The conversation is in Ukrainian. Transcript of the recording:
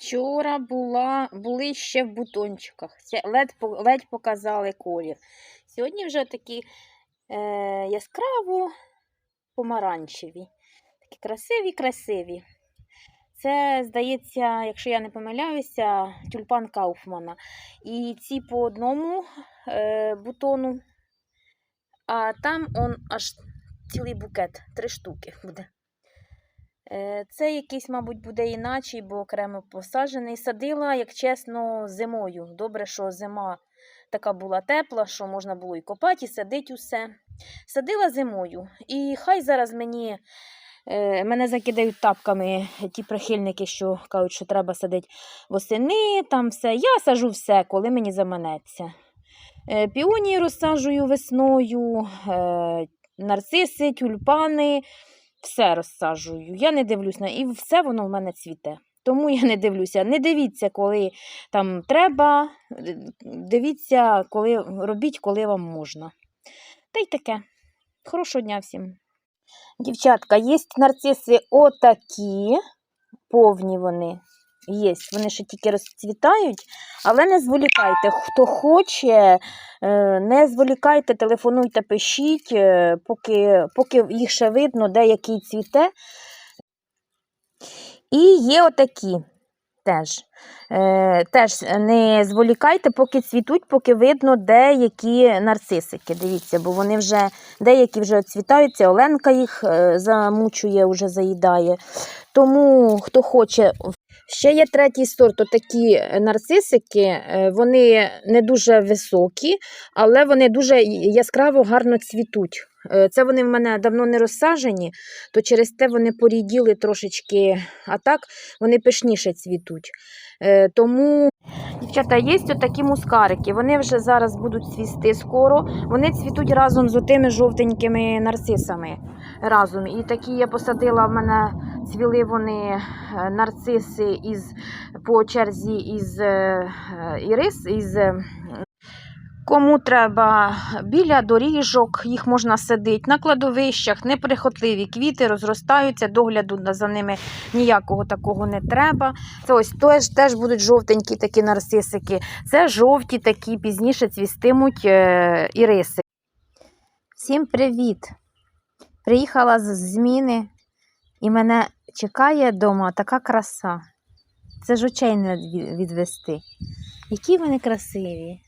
Вчора була, були ще в бутончиках. Ледь, ледь показали колір. Сьогодні вже такі е, яскраво помаранчеві. Такі красиві, красиві. Це, здається, якщо я не помиляюся, тюльпан Кауфмана. І ці по одному е, бутону, а там он аж цілий букет, три штуки буде. Е, Це якийсь, мабуть, буде іначе, бо окремо посаджений. Садила, як чесно, зимою. Добре, що зима така була тепла, що можна було і копати, і садити усе. Садила зимою. І хай зараз мені е, мене закидають тапками ті прихильники, що кажуть, що треба садити восени, там все. Я сажу все, коли мені заманеться. Е, Піонії розсаджую весною, нарциси, тюльпани все розсаджую. Я не дивлюсь на і все воно в мене цвіте. Тому я не дивлюся. Не дивіться, коли там треба. Дивіться, коли робіть, коли вам можна. Та й таке. Хорошого дня всім. Дівчатка, є нарциси отакі, повні вони. Є, вони ще тільки розцвітають, але не зволікайте. Хто хоче, е, не зволікайте, телефонуйте, пишіть, е, поки, поки їх ще видно, де цвіте. І є отакі теж. Е, теж не зволікайте, поки цвітуть, поки видно, де які нарцисики. Дивіться, бо вони вже деякі вже цвітаються, Оленка їх замучує, вже заїдає. Тому хто хоче. Ще є третій сорт, такі нарцисики, е, вони не дуже високі, але вони дуже яскраво гарно цвітуть. Е, Це вони в мене давно не розсажені, то через те вони поріділи трошечки, а так вони пишніше цвітуть. Е, Тому, дівчата, є такі мускарики. Вони вже зараз будуть цвісти скоро. Вони цвітуть разом з отими жовтенькими нарцисами. Разом. І такі я посадила в мене цвіли вони е, нарциси із по черзі із е, е, ірис, із Кому треба біля доріжок, їх можна садити на кладовищах, неприхотливі квіти розростаються, догляду за ними ніякого такого не треба. Це ось теж, теж будуть жовтенькі такі нарцисики. Це жовті такі, пізніше цвістимуть е, іриси. Всім привіт! Приїхала з зміни і мене чекає вдома така краса. Це ж очей не відвести. Які вони красиві.